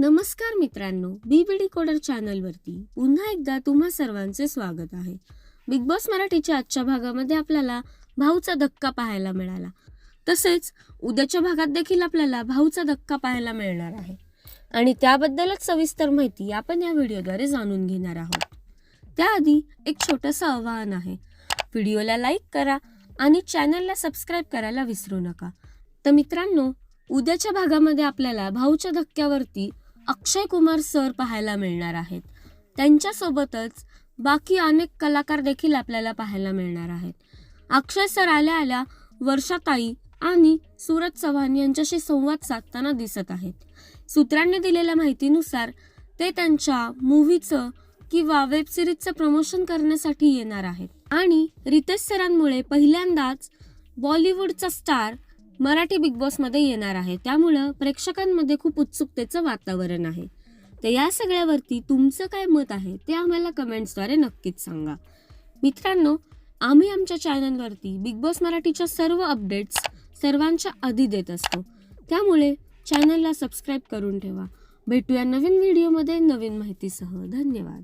नमस्कार मित्रांनो बी बी D coder चॅनलवरती पुन्हा एकदा तुम्हा सर्वांचे स्वागत आहे. बिग बॉस मराठीच्या आजच्या भागामध्ये आपल्याला भाऊचा धक्का पाहायला मिळाला. तसेच उद्याच्या भागात देखील आपल्याला भाऊचा धक्का पाहायला मिळणार आहे. आणि त्याबद्दलच सविस्तर माहिती आपण या व्हिडिओद्वारे जाणून घेणार आहोत. त्याआधी एक छोटंसं आव्हान आहे. व्हिडिओला लाईक करा आणि चॅनलला सबस्क्राईब करायला विसरू नका. तर मित्रांनो उद्याच्या भागामध्ये आपल्याला भाऊच्या धक्क्यावरती अक्षय कुमार सर पाहायला मिळणार आहेत. त्यांच्यासोबतच बाकी अनेक कलाकार देखील आपल्याला पाहायला मिळणार आहेत. अक्षय सर आल्या आल्या वर्षाताई आणि सूरज चव्हाण यांच्याशी संवाद साधताना दिसत आहेत. सूत्रांनी दिलेल्या माहितीनुसार ते त्यांच्या मूव्हीचं किंवा वेब सिरीजचं प्रमोशन करण्यासाठी येणार आहेत. आणि रितेश सरांमुळे पहिल्यांदाच बॉलिवूडचा स्टार मराठी बिग बॉसमध्ये येणार आहे. त्यामुळं प्रेक्षकांमध्ये खूप उत्सुकतेचं वातावरण आहे. तर या सगळ्यावरती तुमचं काय मत आहे ते आम्हाला कमेंट्सद्वारे नक्कीच सांगा. मित्रांनो आम्ही आमच्या चॅनलवरती बिग बॉस मराठीच्या सर्व अपडेट्स सर्वांच्या आधी देत असतो. त्यामुळे चॅनलला सबस्क्राईब करून ठेवा. भेटूया नवीन व्हिडिओमध्ये नवीन माहितीसह. धन्यवाद.